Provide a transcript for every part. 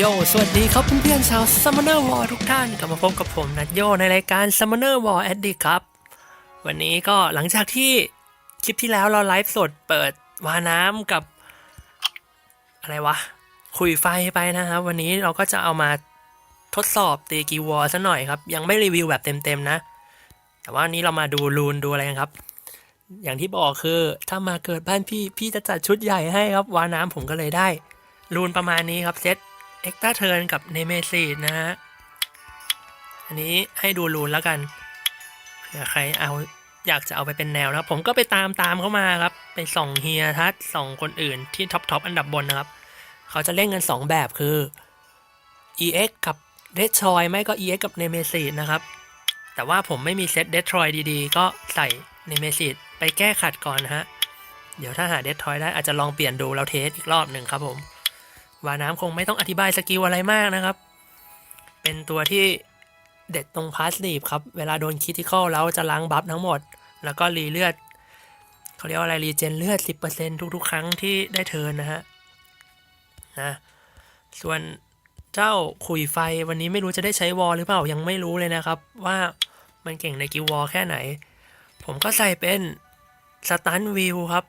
โย สวัสดีครับเพื่อนๆชาว Summoner War ทุกท่านกลับมาพบกับผมนัดโยในรายการ Summoner War Addict ครับ วันนี้ก็หลังจากที่คลิปที่แล้วเราไลฟ์สดเปิดวาน้ำกับ อะไรวะ คุยไฟไปนะครับ วันนี้เราก็จะเอามาทดสอบตีกีวอร์ซะหน่อยครับ ยังไม่รีวิวแบบเต็มๆนะ แต่ว่านี้เรามาดูรูนดูอะไรกันครับ อย่างที่บอกคือถ้ามาเกิดบ้านพี่พี่จะจัดชุดใหญ่ให้ครับวาน้ำผมก็เลยได้รูนประมาณนี้ครับเซต เอ็กตาเทิร์นกับเนเมซีนะฮะ อันนี้ให้ดูรูนแล้วกันเผื่อใครเอาอยากจะเอาไปเป็นแนวนะครับ ผมก็ไปตามตามเขามาครับ ไปส่องเฮียทัศส่องคนอื่นที่ท็อปทอปอันดับบนนะครับ เขาจะเล่นกัน 2 แบบคือ EX กับเด t ทรอยไม่ก็ EX กับเนเมซีนะครับ แต่ว่าผมไม่มีเซตเด t ทรอยดีๆ ก็ใส่เนเมซีไปแก้ขัดก่อนนะฮะ เดี๋ยวถ้าหาเด t ทรอยได้อาจจะลองเปลี่ยนดูเราเทสอีกรอบหนึ่งครับผม วาน้ำคงไม่ต้องอธิบายสกิลอะไรมากนะครับ เป็นตัวที่เด็ดตรงพาสซีฟครับ เวลาโดนคิทิคอลแล้วจะล้างบัฟทั้งหมด แล้วก็รีเลือด เขาเรียกว่าอะไรรีเจนเลือด 10%ทุกๆ ครั้งที่ได้เทินนะฮะ นะ ส่วนเจ้าขุยไฟวันนี้ไม่รู้จะได้ใช้วอลหรือเปล่า ยังไม่รู้เลยนะครับ ว่ามันเก่งในกิลวอลแค่ไหน ผมก็ใส่เป็นสตันวิวครับ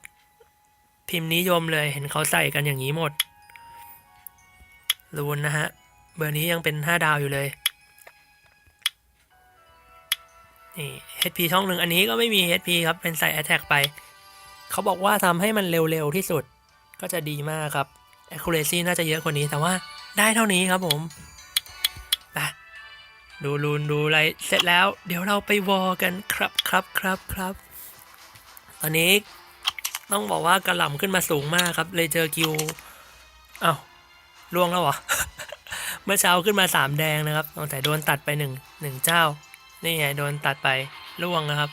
พิมพ์นิยมเลยเห็นเขาใส่กันอย่างนี้หมด รูนนะฮะ เบอร์นี้ยังเป็น 5 ดาวอยู่เลย นี่ HP ช่องหนึ่งอันนี้ก็ไม่มี HP ครับ เป็นใส่ Attack ไป เขาบอกว่าทำให้มันเร็ว ๆ ที่สุด ก็จะดีมากครับ Accuracy น่าจะเยอะกว่านี้ แต่ว่าได้เท่านี้ครับผมไปดูรูนดูอะไรเสร็จแล้ว เดี๋ยวเราไปวอกันครับครับครับครับ ตอนนี้ต้องบอกว่ากระหล่ำขึ้นมาสูงมากครับ เลยเจอกิวอ้าว ล่วงแล้วเหรอ เมื่อเช้าขึ้นมาสามแดงนะครับสงสัยโดนตัดไปหนึ่งหนึ่งเจ้า นี่ไงโดนตัดไปล่วงนะครับ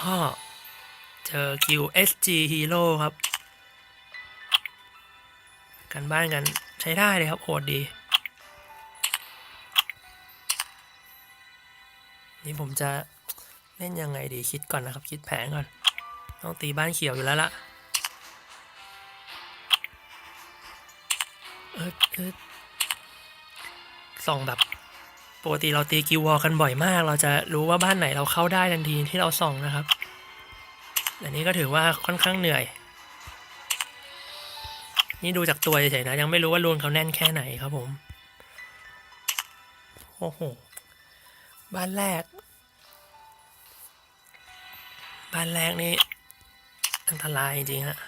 ก็เจอคิว SG Hero ครับ กันบ้านกันใช้ได้เลยครับโหดดี นี่ผมจะเล่นยังไงดีคิดก่อนนะครับ คิดแผนก่อน ต้องตีบ้านเขียวอยู่แล้วล่ะ ออเออส่องแบบปกติเราตีกิววอลกันบ่อยมาก เราจะรู้ว่าบ้านไหนเราเข้าได้ทันทีที่เราส่องนะครับ อันนี้ก็ถือว่าค่อนข้างเหนื่อย นี่ดูจากตัวเฉยๆนะ ยังไม่รู้ว่ารูนเขาแน่นแค่ไหนครับผม โอ้โห บ้านแรก บ้านแรกนี่อันตรายจริงๆฮะ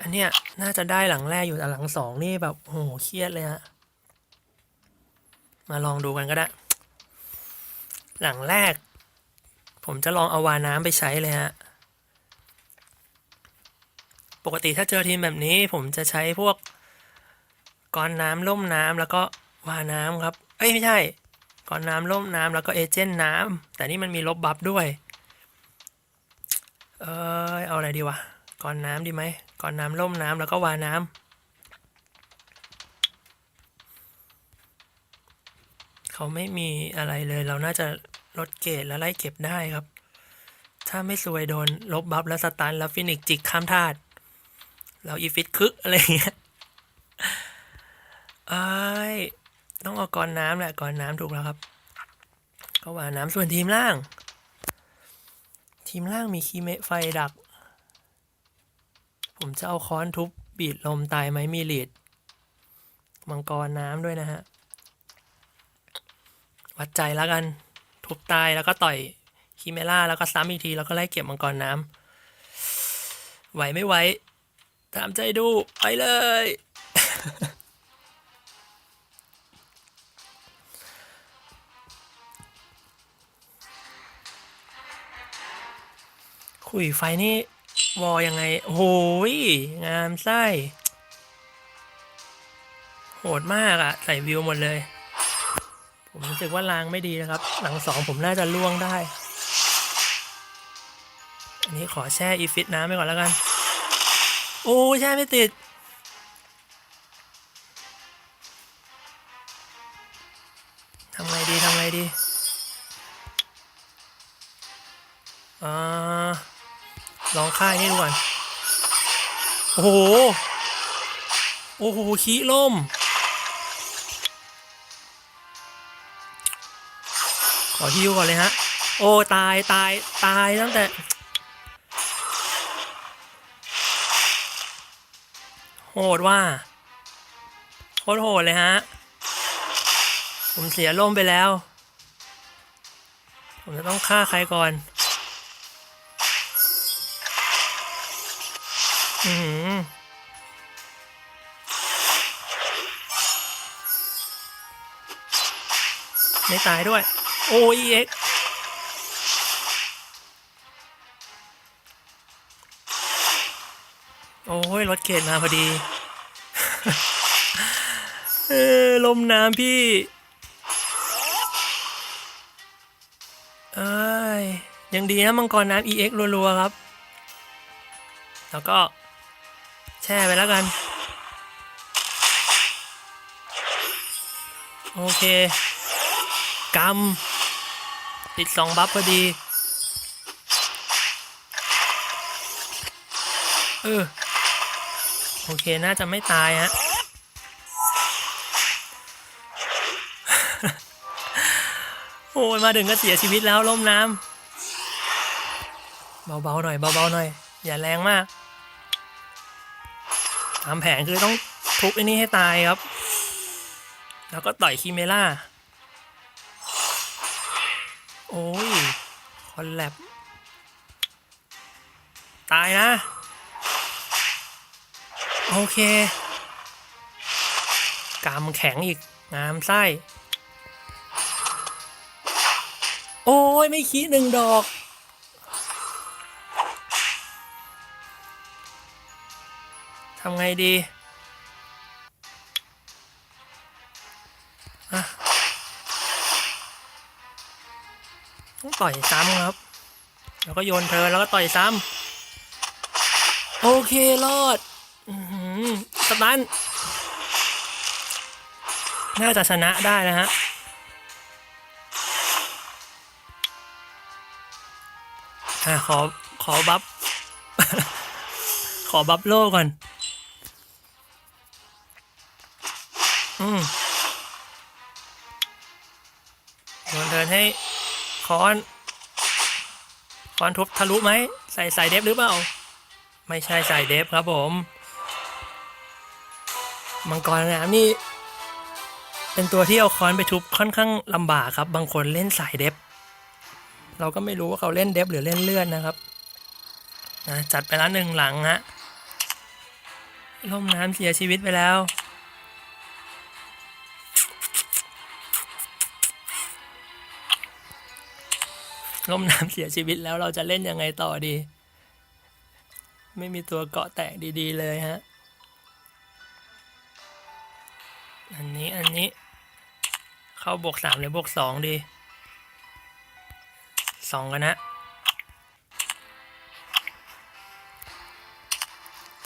อันเนี้ยน่าจะได้หลังแรกอยู่แต่หลังสองนี่แบบโหเครียดเลยฮะมาลองดูกันก็ได้ หลังแรก ผมจะลองเอาวาน้ำไปใช้เลยฮะปกติถ้าเจอทีมแบบนี้ผมจะใช้พวกก้อนน้ำล่มน้ำแล้วก็วาน้ำครับ เอ้ยไม่ใช่ก้อนน้ำล่มน้ำแล้วก็เอเจนต์น้ำแต่นี่มันมีลบบัฟด้วย เออเอาอะไรดีวะก้อนน้ำดีไหม ก้อนน้ำล่มน้ำแล้วก็วาน้ำเขาไม่มีอะไรเลย เราน่าจะลดเกรดแล้วไล่เก็บได้ครับ ถ้าไม่สวยโดน ลบบัฟแล้วสตันแล้วฟินิกจิกข้ามธาตุเราอีฟิตคึกอะไรเงี้ยเอ้ต้องเอาก้อนน้ำแหละก้อนน้ำถูกแล้วครับ ก็วาน้ำส่วนทีมล่าง ทีมล่างมีคีเมะไฟดัก ผมจะเอาค้อนทุบบีดลมตายไหมมีลีดมังกรน้ำด้วยนะฮะ วัดใจแล้วกัน ทุบตายแล้วก็ต่อยคิเมล่าแล้วก็ซ้ำอีกที แล้วก็ไล่เก็บมังกรน้ำไหวไม่ไหวตามใจดูไปเลยขุยไฟนี่ วอยังไงโอ้โหย งามไส้ โหดมากอะใส่วิวหมดเลย ผมรู้สึกว่าลางไม่ดีนะครับ หลังสองผมน่าจะล่วงได้ อันนี้ขอแช่อีฟิตน้ำไปก่อนแล้วกัน โอ้ แช่ไม่ติด ค่ายนี่ดูก่อนโอ้โห โอ้โหขี้ล่ม ขอฮิวก่อนเลยฮะ โอ้ตายตายตายตั้งแต่ โหดว่าโคตรโหดเลยฮะ ผมเสียล่มไปแล้ว ผมจะต้องฆ่าใครก่อน อือหือไม่ตายด้วย โอ้ยเอ็กโอ้ยรถเข็นมาพอดี เออลมน้ำพี่เอ้ยยังดีนะมังกรน้ำ EX รัวๆครับ แล้วก็ แช่ไปแล้วกัน โอเคกำติดสองบัฟพอดี เออ โอเค น่าจะไม่ตายฮะโอ้ยมาถึงก็เสียชีวิตแล้วล่มน้ำเบาๆหน่อยเบาๆหน่อย อย่าแรงมาก ตามแผนคือต้องทุบไอ้นี่ให้ตายครับ แล้วก็ต่อยคิเมล่า โอ้ย คอนแลบ ตายนะ โอเค กามแข็งอีก งามไส้ โอ้ย ไม่คิดหนึ่งดอก ทำไงดีอะต้องต่อยซ้ำครับ แล้วก็โยนเธอแล้วก็ต่อยซ้ำโอเครอดอสตันน่าจะชนะได้นะฮะอะขอขอบัฟ ขอบัฟโลก่อน อืมโยนเดินให้คอนคอนทุบทะลุไหม ใส่ใส่เดฟหรือเปล่า ไม่ใช่ใส่เดฟครับผม มังกรน้ำนี่ เป็นตัวที่เอาคอนไปทุบค่อนข้างลำบากครับ บางคนเล่นสายเดฟเราก็ไม่รู้ว่าเขาเล่นเดฟหรือเล่นเลื่อนนะครับนะจัดไปแล้วหนึ่งหลังฮะล่มน้ำเสียชีวิตไปแล้ว ล่มน้ำเสียชีวิตแล้วเราจะเล่นยังไงต่อดี ไม่มีตัวเกาะแตกดีๆเลยฮะ อันนี้อันนี้เข้าบวกสามหรือบวกสองดีสองกันนะ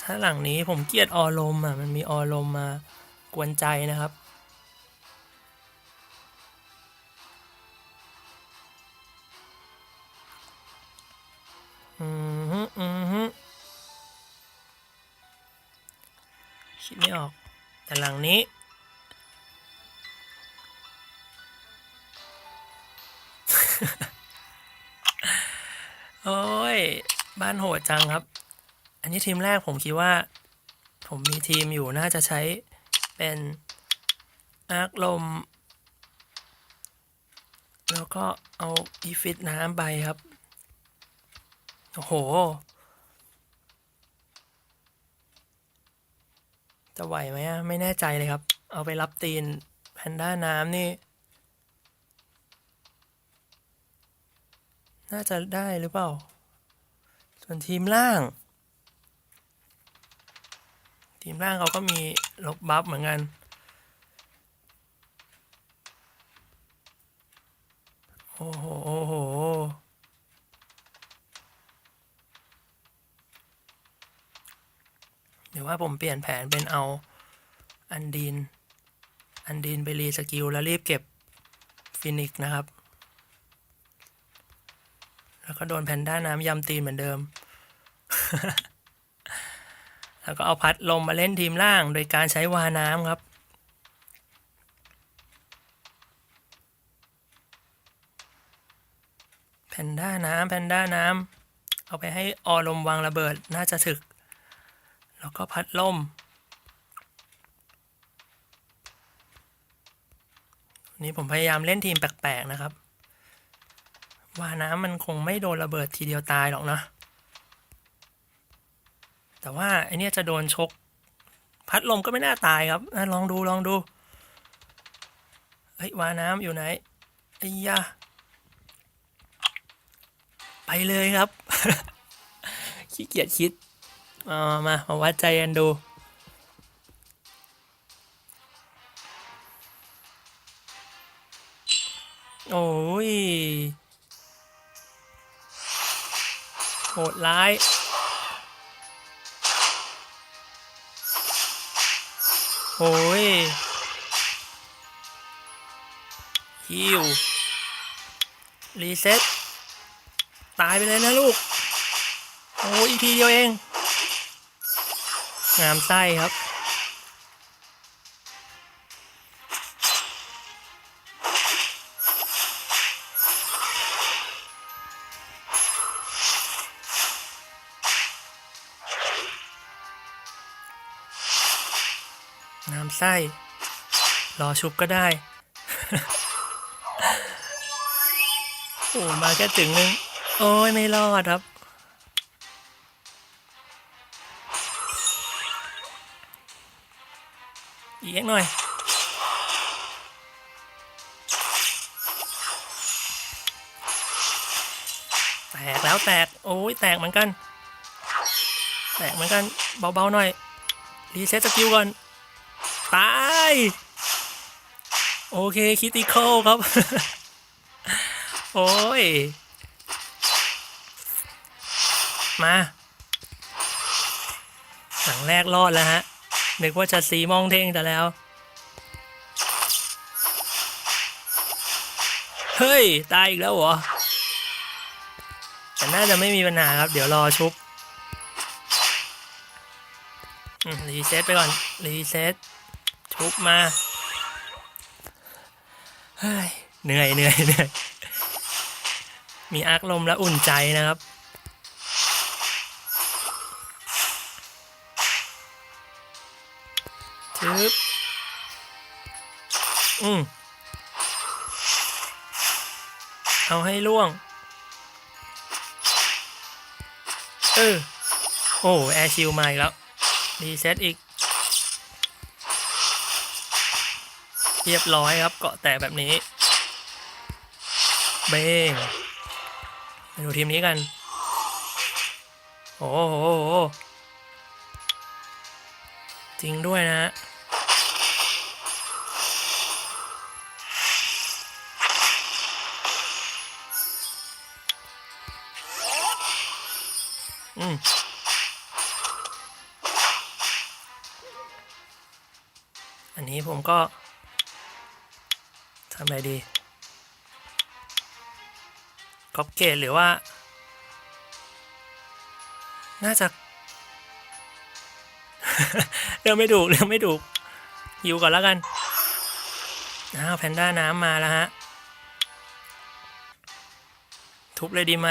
ถ้าหลังนี้ผมเกลียดออลมอะ มันมีออลมมากวนใจนะครับ นี้ โอ้ย บ้านโหดจังครับ อันนี้ทีมแรกผมคิดว่า ผมมีทีมอยู่น่าจะใช้เป็นอาร์คลม แล้วก็เอาอีฟิตน้ำไปครับ โอ้โห จะไหวไหมอะไม่แน่ใจเลยครับ เอาไปรับตีนแพนด้าน้ำนี่ น่าจะได้หรือเปล่า ส่วนทีมล่าง ทีมล่างเขาก็มีลบบัฟเหมือนกัน โอ้โหโอ้โห เดี๋ยวว่าผมเปลี่ยนแผนเป็นเอาอันดีนอันดีนไปรีสกิลแล้วรีบเก็บฟินิกนะครับ แล้วก็โดนแพนด้าน้ำยำตีนเหมือนเดิม แล้วก็เอาพัดลมมาเล่นทีมล่าง โดยการใช้วาน้ำครับแพนด้าน้ำแพนด้าน้ำเอาไปให้ออลมวางระเบิดน่าจะถึก แล้วก็พัดลมนนี้ผมพยายามเล่นทีมแปลกๆนะครับ ว่าน้ำมันคงไม่โดนระเบิดทีเดียวตายหรอกนะ แต่ว่าไอเนี้ยจะโดนชก พัดลมก็ไม่น่าตายครับลองดูลองดูเฮ้ยว่าน้ำอยู่ไหนไอ้ยาไปเลยครับ ขี้เกียจคิด มามามาวัดใจกันดู โอ้ยโหดร้าย โอ้ยฮิวรีเซ็ตตายไปเลยนะลูก โอ้ยอีกทีเดียวเอง งามไส้ครับน้ำไส้ รอชุบก็ได้ โอ้มาแค่ถึงนึง โอ้ยไม่รอดครับ อีกหน่อยแตกแล้วแตกโอ้ยแตกเหมือนกัน แตกเหมือนกันเบาๆหน่อยรีเซ็ตสกิลก่อนตายโอเคคิติคอลครับ โอ้ย มาหลังแรกรอดแล้วฮะ นึกว่าจะสีมองเท่งแต่แล้ว เฮ้ย ตายอีกแล้วเหรอ แต่น่าจะไม่มีปัญหาครับ เดี๋ยวรอชุบรีเซ็ตไปก่อน รีเซ็ตชุบมา เฮ้ย เหนื่อยเหนื่อยเหนื่อยมีอาร์คลมและอุ่นใจนะครับึบอืมเอาให้ล่วง เออ โอ้แอร์ชิลมาอีกแล้ว รีเซ็ตอีก เรียบร้อยครับ เกาะแตกแบบนี้ เบงไปดูทีมนี้กัน โอ้โห จริงด้วยนะฮะ นี้ผมก็ทำอะไรดีก๊อปเกตหรือว่า น่าจะเรื่องไม่ถูกเรื่องไม่ถูกฮิวก่อนแล้วกันอ้าวแพนด้าน้ำมาแล้วฮะ ทุบเลยดีไหม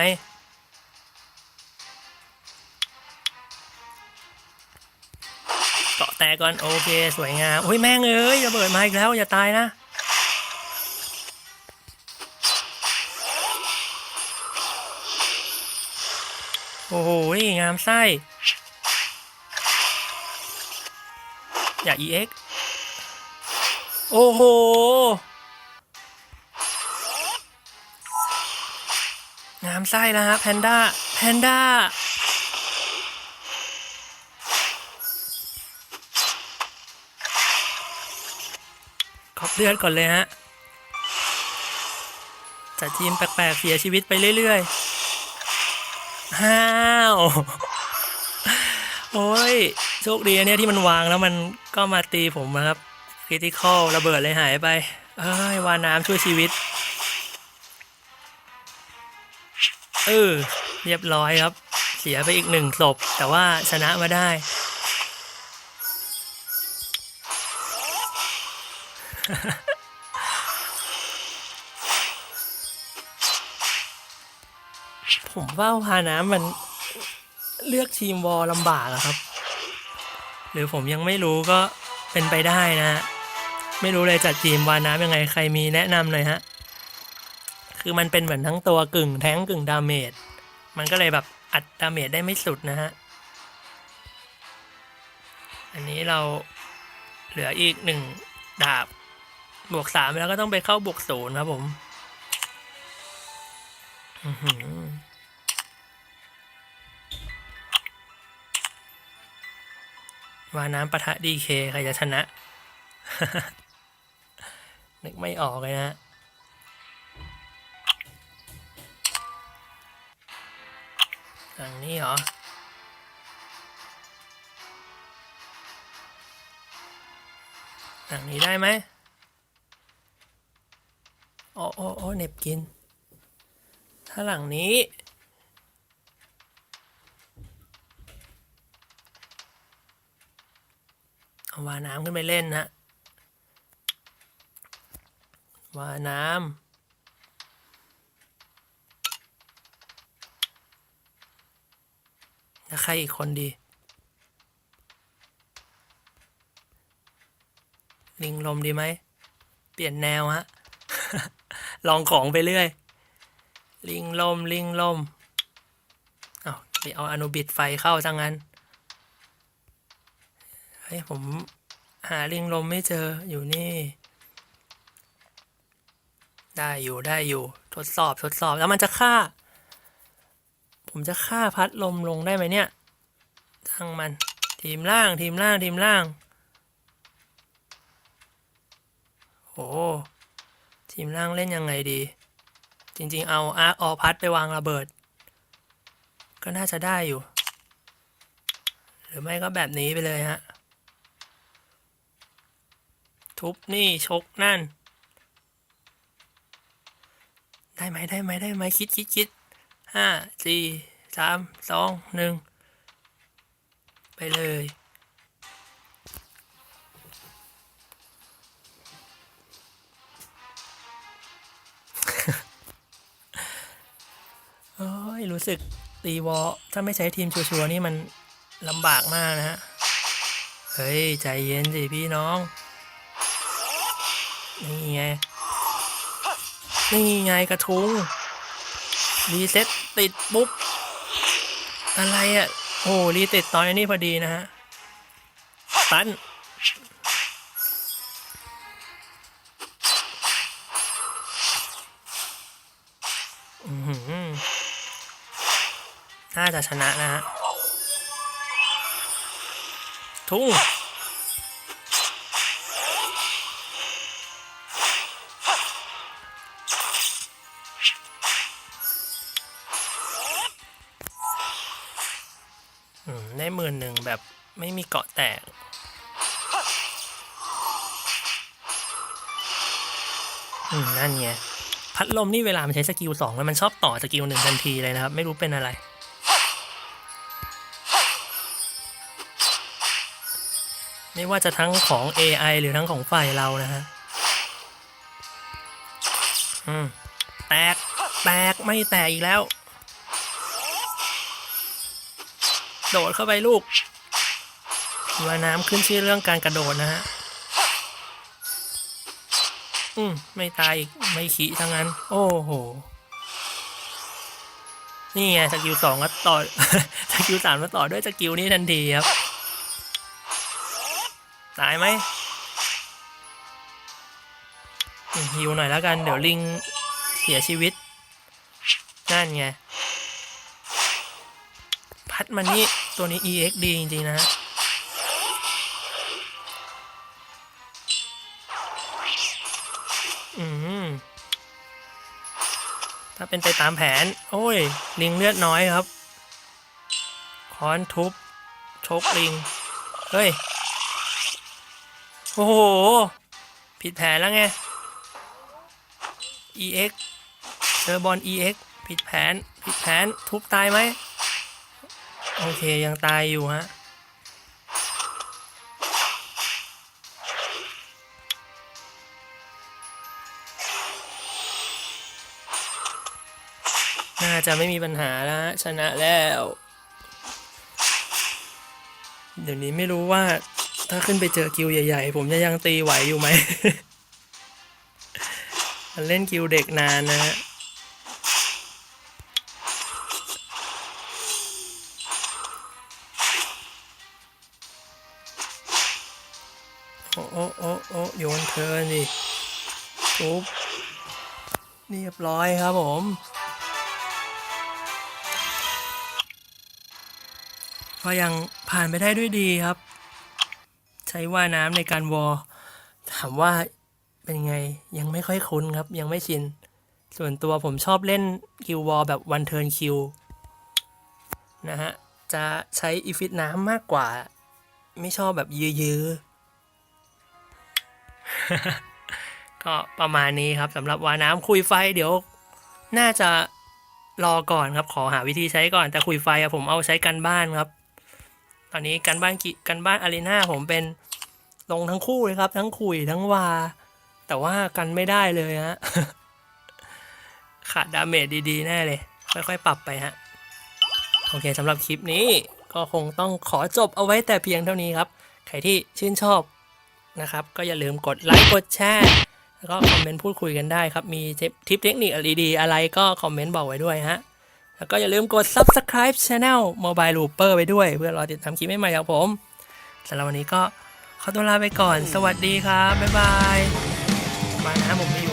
แตกก่อนโอเคสวยงามโอ้ยแม่งเอ้ยระเบิดมาอีกแล้วอย่าตายนะโอ้โหงามไส้อย่า EX โอ้โห งามไส้แล้วฮะแพนด้าแพนด้า ขอบ เลือดก่อนเลยฮะจัดทีมแปลกๆเสียชีวิตไปเรื่อยๆห้าวโอ้ยโชคดีนะเนี่ยที่มันวางแล้วมันก็มาตีผมนะครับคริติคอลระเบิดเลยหายไป เอ้ยวาน้ำช่วยชีวิต เออเรียบร้อยครับ เสียไปอีกหนึ่งศพแต่ว่าชนะมาได้ ผมว่าพาน้ำมันเลือกทีมวอลลำบากอะครับ หรือผมยังไม่รู้ก็เป็นไปได้นะฮะไม่รู้เลยจัดทีมวาน้ำยังไงใครมีแนะนำหน่อยฮะ คือมันเป็นเหมือนทั้งตัวกึ่งแท้งกึ่งดาเมจ มันก็เลยแบบอัดดาเมจได้ไม่สุดนะฮะ อันนี้เราเหลืออีกหนึ่งดาบ บวกสามแล้วก็ต้องไปเข้าบวกศูนย์ครับผมอื้อหือวาน้ำปะทะดีเคใครจะชนะ นึกไม่ออกเลยนะอย่างนี้เหรออย่างนี้ได้ไหม อ้โอ้โอ้เหน็บกิน ถ้าหลังนี้ เอาวาน้ำขึ้นไปเล่นนะวาน้ำแล้วใครอีกคนดี ลิงลมดีไหม เปลี่ยนแนวฮะ ลองของไปเรื่อย ลิงลมลิงลมเอาไปเอาอนุบิดไฟเข้าซะงั้น เฮ้ย ผมหาลิงลมไม่เจออยู่นี่ ได้อยู่ได้อยู่ ทดสอบทดสอบแล้วมันจะฆ่า ผมจะฆ่าพัดลมลงได้ไหมเนี่ยทั้งมันทีมล่างทีมล่างทีมล่างโอ้ ทีมล่างเล่นยังไงดี จริงๆ เอาอาร์คออพัดไปวางระเบิด ก็น่าจะได้อยู่ หรือไม่ก็แบบนี้ไปเลยฮะ ทุบนี่ชกนั่น ได้ไหมได้ไหมได้ไหมคิดคิดคิดห้าสี่สามสองหนึ่งไปเลย ยรู้สึกตีวอถ้าไม่ใช้ทีมชัวร์นี่มันลำบากมากนะฮะ เฮ้ย ใจเย็นสิพี่น้อง นี่ไง นี่ไงกระทุงรีเซ็ตติดปุ๊บ อะไรอะ่ะ โอ้รีเซ็ตตอนนี้พอดีนะฮะ ตัน น่าจะชนะนะฮะ ทุ่ง ได้หมื่นหนึ่งแบบไม่มีเกาะแตกอืมนั่นไงพัดลมนี่เวลามันใช้สกิลสองแล้วมันชอบต่อสกิลหนึ่งทันทีเลยนะครับ ไม่รู้เป็นอะไร ไม่ว่าจะทั้งของ AI หรือทั้งของฝ่ายเรานะฮะอืมแตก แตก ไม่แตกอีกแล้ว โดดเข้าไปลูกว่าน้ำขึ้นชื่อเรื่องการกระโดดนะฮะ อืม ไม่ตายอีก ไม่ขี้ทั้งนั้น โอ้โห นี่ไงสกิลสองก็ต่อ สกิลสามก็ต่อด้วยสกิลนี้ทันทีครับ ตายไหมฮิวหน่อยแล้วกัน เดี๋ยวลิงเสียชีวิต นั่นไง พัดมันนี่ตัวนี้ EX ดีจริง ๆ นะฮะอืมถ้าเป็นไปตามแผน โอ้ย ลิงเลือดน้อยครับ ค้อนทุบ ชกลิง เฮ้ย โอ้โห ผิดแผนแล้วไง EX เจอบอล EX ผิดแผน ผิดแผน ทุบตายไหม โอเค ยังตายอยู่ฮะ น่าจะไม่มีปัญหาแล้วชนะแล้ว เดี๋ยวนี้ไม่รู้ว่า ถ้าขึ้นไปเจอกิวใหญ่ๆ ผมจะยังตีไหวอยู่ไหม มันเล่นกิวเด็กนานนะฮะโอ้โอ้โอ้โอ้โยนเทินดิปุ๊บเรียบร้อยครับผมก็ยังผ่านไปได้ด้วยดีครับ ใช้ว่าน้ำในการวอลถามว่าเป็นไงยังไม่ค่อยคุ้นครับ ยังไม่ชิน ส่วนตัวผมชอบเล่นคิววอลแบบวันเทิร์นคิวนะฮะ จะใช้อีฟิตน้ำมากกว่า ไม่ชอบแบบยื้อๆก็ประมาณนี้ครับสำหรับวาน้ำคุยไฟเดี๋ยว น่าจะรอก่อนครับขอหาวิธีใช้ก่อนแต่คุยไฟผมเอาใช้กันบ้านครับ ตอนนี้กันบ้านกิกันบ้านอารีนาผมเป็นลงทั้งคู่เลยครับ ทั้งคุยทั้งวา แต่ว่ากันไม่ได้เลยฮะขาดดาเมจดีๆ แน่เลย ค่อยๆ ปรับไปฮะ โอเคสำหรับคลิปนี้ก็คงต้องขอจบเอาไว้แต่เพียงเท่านี้ครับ ใครที่ชื่นชอบนะครับ ก็อย่าลืมกดไลค์กดแชร์แล้วก็คอมเมนต์พูดคุยกันได้ครับ มีทิปเทคนิคดีๆอะไรก็คอมเมนต์บอกไว้ด้วยฮะ แล้วก็อย่าลืมกด subscribe channel Mobile Looper ไปด้วย เพื่อรอติดตามคลิปใหม่ๆจากผมสำหรับวันนี้ก็ขอตัวลาไปก่อน สวัสดีครับ บ๊ายบาย มานะผมมี